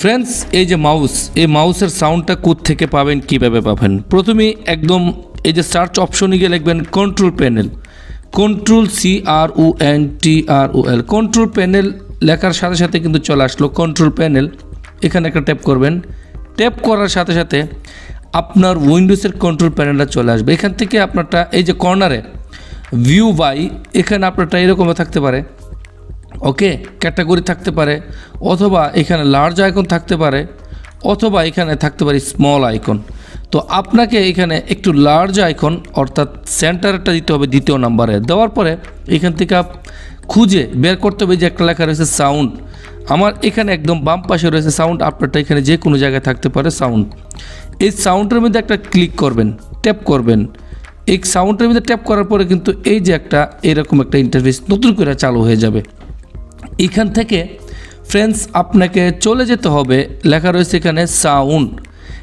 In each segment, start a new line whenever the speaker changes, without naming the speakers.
Friends এই যে mouse এই মাউসের সাউন্ডটা থেকে পাবেন, কীভাবে পাবেন? প্রথমে একদম এই যে সার্চ অপশনে গিয়ে লিখবেন control panel control C R O N T R O L control panel লেখার সাথে সাথে কিন্তু চলে আসলো কন্ট্রোল প্যানেল এখানে একটা ট্যাপ করবেন। ট্যাপ করার সাথে সাথে আপনার উইন্ডোজের কন্ট্রোল প্যানেলটা চলে আসবে। এখান থেকে আপনারটা এই যে কর্নারে ভিউ বাই এখানে আপনারটা এরকমও থাকতে পারে। ওকে, ক্যাটাগরি থাকতে পারে, অথবা এখানে লার্জ আইকন থাকতে পারে, অথবা এখানে থাকতে পারে স্মল আইকন তো আপনাকে এখানে একটু লার্জ আইকন অর্থাৎ সেন্টারটা দিতে হবে দ্বিতীয় নাম্বারে দেওয়ার পরে এখান থেকে খুঁজে বের করতে হবে যে একটা লেখা রয়েছে সাউন্ড আমার এখানে একদম বাম পাশে রয়েছে সাউন্ড আপনারটা এখানে যে কোনো জায়গায় থাকতে পারে সাউন্ড এই সাউন্ডের মধ্যে একটা ক্লিক করবেন ট্যাপ করবেন। এই সাউন্ডের মধ্যে ট্যাপ করার পরে কিন্তু এই যে একটা, এরকম একটা ইন্টারফেস নতুন করে চালু হয়ে যাবে। এখান থেকে, ফ্রেন্ডস, আপনাকে চলে যেতে হবে। লেখা রয়েছে এখানে, সাউন্ড।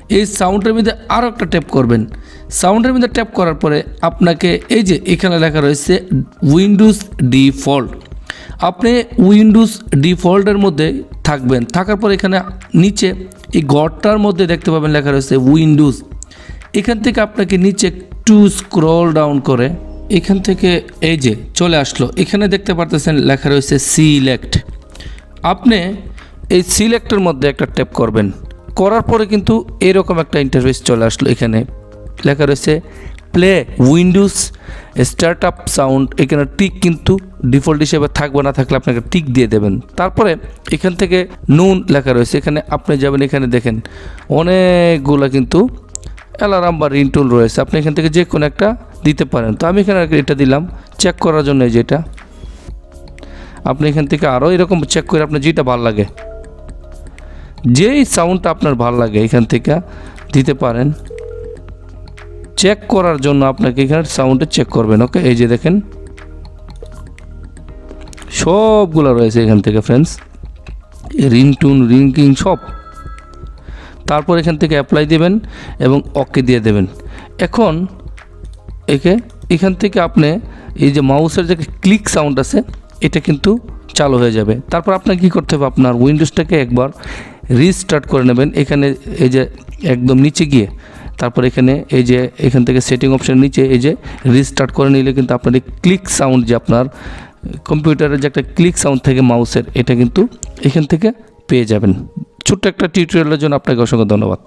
এই সাউন্ডের মধ্যে আরও একটা ট্যাপ করবেন। সাউন্ডের মধ্যে ট্যাপ করার পরে আপনাকে এই যে এখানে লেখা রয়েছে, উইন্ডোজ ডিফল্ট। আপনি উইন্ডোজ ডিফল্টের মধ্যে থাকবেন। থাকার পর এখানে নিচে, এই ঘরটার মধ্যে দেখতে পাবেন লেখা রয়েছে, উইন্ডোজ। এখান থেকে আপনাকে নিচে একটু স্ক্রল ডাউন করে এখান থেকে এই যে চলে আসলো, এখানে দেখতে পারতেছেন লেখা রয়েছে সিলেক্ট আপনি এই সিলেক্টের মধ্যে একটা ট্যাপ করবেন। করার পরে কিন্তু এরকম একটা ইন্টারফেস চলে আসলো এখানে। লেখা রয়েছে play Windows start up sound এখানে টিক কিন্তু ডিফল্ট হিসেবে থাকবে না, থাকলে আপনাকে টিক দিয়ে দেবেন। তারপরে এখান থেকে নুন লেখা রয়েছে। এখানে আপনি যাবেন, এখানে দেখেন অনেকগুলো কিন্তু অ্যালার্ম বা রিন্টুল রয়েছে, আপনি এখান থেকে যে কোনো একটা দিতে পারেন। তো আমি এখানে এটা দিলাম চেক করার জন্য যেটা। আপনি এখান থেকে আরও এরকম চেক করে আপনার যেটা ভালো লাগে। যেই সাউন্ডটা আপনার ভালো লাগে, এখান থেকে দিতে পারেন। চেক করার জন্য আপনাকে এখানে সাউন্ডে চেক করবেন ওকে এই যে দেখেন। সবগুলো রয়েছে এখান থেকে ফ্রেন্ডস রিংটুন রিংকিং সব। তারপর এখান থেকে অ্যাপ্লাই দেবেন এবং ওকে দিয়ে দেবেন। এখন একে, এখান থেকে আপনি এই যে মাউসের যে ক্লিক সাউন্ড আছে, এটা কিন্তু চালু হয়ে যাবে। তারপর আপনাকে কী করতে হবে? আপনার উইন্ডোজটাকে একবার রিস্টার্ট করে নেবেন। এখানে এই যে একদম নিচে গিয়ে, তারপর এখানে এই যে এখান থেকে সেটিং অপশন নিচে এই যে রিস্টার্ট করে নিলে কিন্তু আপনার এই ক্লিক সাউন্ড যে আপনার কম্পিউটারের যে একটা ক্লিক সাউন্ড থেকে মাউসের এটা কিন্তু এখান থেকে পেয়ে যাবেন। ছোট্ট একটা টিউটোরিয়ালের জন্য আপনাকে অসংখ্য ধন্যবাদ।